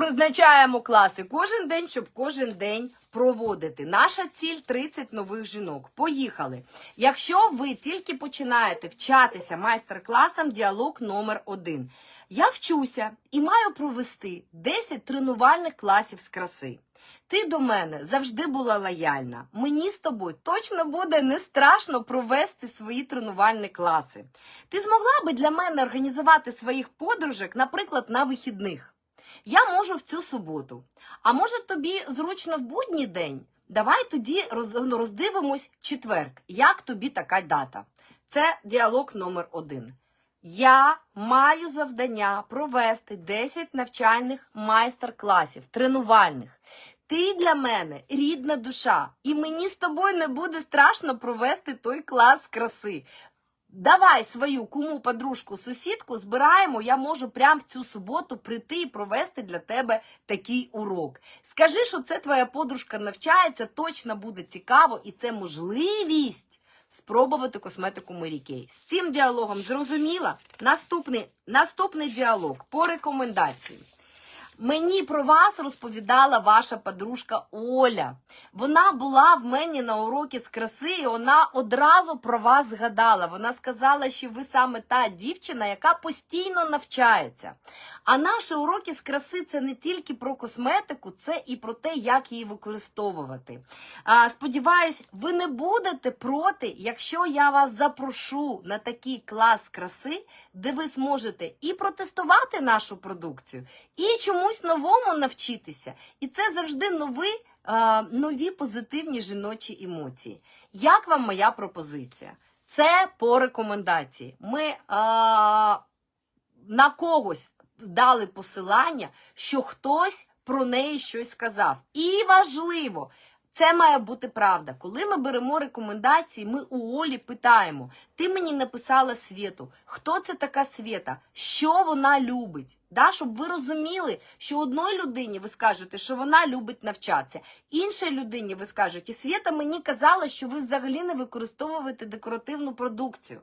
Призначаємо класи кожен день, щоб кожен день проводити. Наша ціль 30 нових жінок. Поїхали. Якщо ви тільки починаєте вчатися майстер-класам, діалог номер один. Я вчуся і маю провести 10 тренувальних класів з краси. Ти до мене завжди була лояльна. Мені з тобою точно буде не страшно провести свої тренувальні класи. Ти змогла би для мене організувати своїх подружок, наприклад, на вихідних. Я можу в цю суботу. А може тобі зручно в будній день? Давай тоді ну, роздивимось четверг. Як тобі така дата? Це діалог номер один. Я маю завдання провести 10 навчальних майстер-класів, тренувальних. Ти для мене рідна душа, і мені з тобою не буде страшно провести той клас краси. Давай свою куму, подружку, сусідку збираємо. Я можу прямо в цю суботу прийти і провести для тебе такий урок. Скажи, що це твоя подружка навчається, точно буде цікаво, і це можливість спробувати косметику Kay. З цим діалогом зрозуміла? Наступний, наступний діалог по рекомендації. Мені про вас розповідала ваша подружка Оля. Вона була в мене на уроці з краси, і вона одразу про вас згадала. Вона сказала, що ви саме та дівчина, яка постійно навчається. А наші уроки з краси це не тільки про косметику, це і про те, як її використовувати. А, сподіваюсь, ви не будете проти, якщо я вас запрошу на такий клас краси, де ви зможете і протестувати нашу продукцію, і чомусь новому навчитися. І це завжди нові, а, нові позитивні жіночі емоції. Як вам моя пропозиція? Це по рекомендації. Ми а, на когось дали посилання, що хтось про неї щось сказав. І важливо. Це має бути правда. Коли ми беремо рекомендації, ми у Олі питаємо: ти мені написала Світу, хто це така Свята, що вона любить? Да? Щоб ви розуміли, що одній людині ви скажете, що вона любить навчатися, іншій людині ви скажете, Свята мені казала, що ви взагалі не використовуєте декоративну продукцію.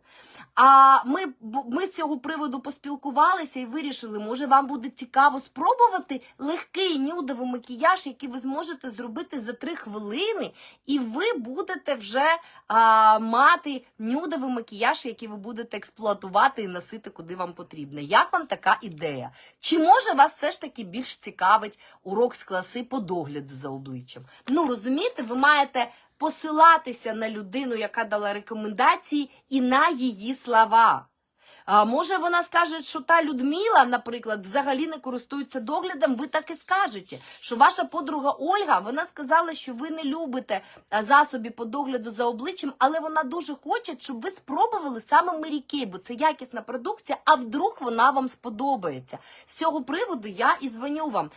А ми, ми з цього приводу поспілкувалися і вирішили, може вам буде цікаво спробувати легкий нюдовий макіяж, який ви зможете зробити за 3 хвилини, і ви будете вже а, мати нюдовий макіяж, який ви будете експлуатувати і носити куди вам потрібно. Як вам така ідея? Чи може вас все ж таки більш цікавить урок з класи по догляду за обличчям? Ну розумієте, ви маєте посилатися на людину, яка дала рекомендації, і на її слова. Може вона скаже, що та Людмила, наприклад, взагалі не користується доглядом, ви так і скажете, що ваша подруга Ольга, вона сказала, що ви не любите засоби по догляду за обличчям, але вона дуже хоче, щоб ви спробували саме Mary бо це якісна продукція, а вдруг вона вам сподобається. З цього приводу я і дзвоню вам.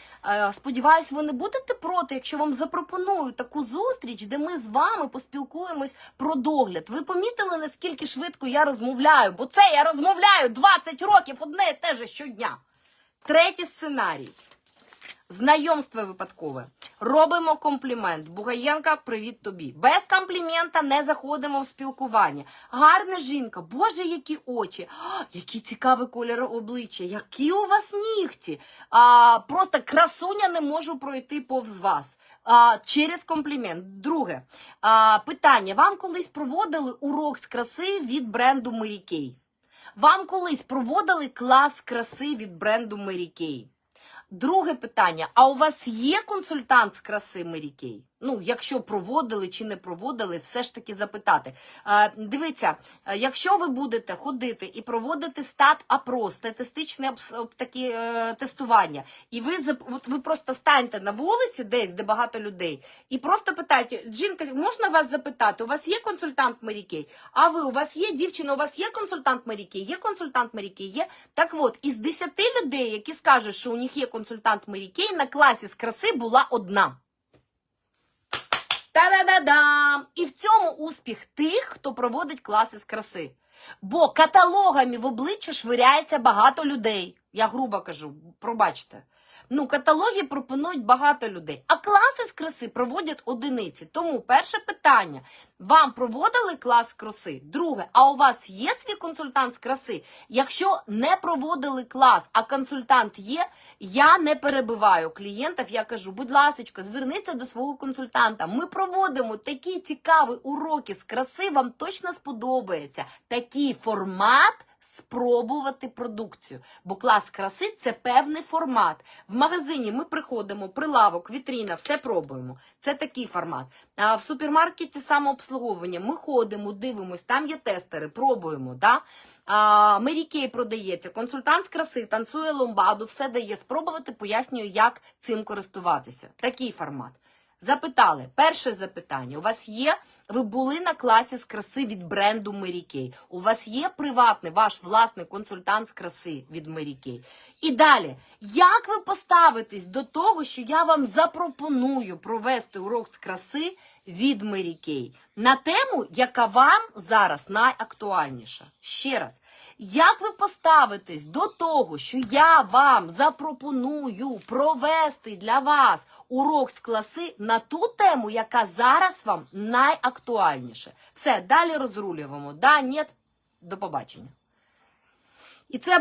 Сподіваюсь, ви не будете проти, якщо вам запропоную таку зустріч, де ми з вами поспілкуємось про догляд. Ви помітили, наскільки швидко я розмовляю? Бо це я розмовляю 20 років одне і те же щодня. Третій сценарій. Знайомство випадкове. Робимо комплімент. Бугаєнка, привіт тобі. Без комплімента не заходимо в спілкування. Гарна жінка, боже, які очі, а, який цікавий колір обличчя, які у вас нігті. А, просто красуня не можу пройти повз вас. А, через комплімент. Друге а, питання: вам колись проводили урок з краси від бренду Kay? Вам колись проводили клас краси від бренду Mary? Друге питання: а у вас є консультант з краси Mary? Ну, якщо проводили чи не проводили, все ж таки запитати. Е, дивіться, е, якщо ви будете ходити і проводити стат опрос, статистичне такі е, тестування, і ви от ви просто станьте на вулиці, десь де багато людей, і просто питайте, жінка, можна вас запитати? У вас є консультант Kay? А ви у вас є дівчина? У вас є консультант Kay? Є консультант Kay? Є так от із 10 людей, які скажуть, що у них є консультант Kay, на класі з краси була одна. Та-да-да-дам! І в цьому успіх тих, хто проводить класи з краси. Бо каталогами в обличчя швиряється багато людей. Я грубо кажу, пробачте. Ну, каталоги пропонують багато людей, а класи з краси проводять одиниці. Тому перше питання: Вам проводили клас краси? Друге, а у вас є свій консультант з краси? Якщо не проводили клас, а консультант є, я не перебиваю клієнтів. Я кажу, будь ласка, зверніться до свого консультанта. Ми проводимо такі цікаві уроки з краси. Вам точно сподобається такий формат. Спробувати продукцію, бо клас краси це певний формат. В магазині ми приходимо, прилавок, вітріна, все пробуємо. Це такий формат. А в супермаркеті самообслуговування ми ходимо, дивимось, там є тестери, пробуємо. Да? А, Мері Кей продається, консультант з краси, танцює ломбаду, все дає. Спробувати пояснюю, як цим користуватися. Такий формат. Запитали, перше запитання. У вас є, ви були на класі з краси від бренду Kay. У вас є приватний ваш власний консультант з краси від Kay. І далі, як ви поставитесь до того, що я вам запропоную провести урок з краси від Kay на тему, яка вам зараз найактуальніша? Ще раз. Як ви поставитесь до того, що я вам запропоную провести для вас урок з класи на ту тему, яка зараз вам найактуальніша? Все, далі розрулюємо. Да, ні, до побачення. І це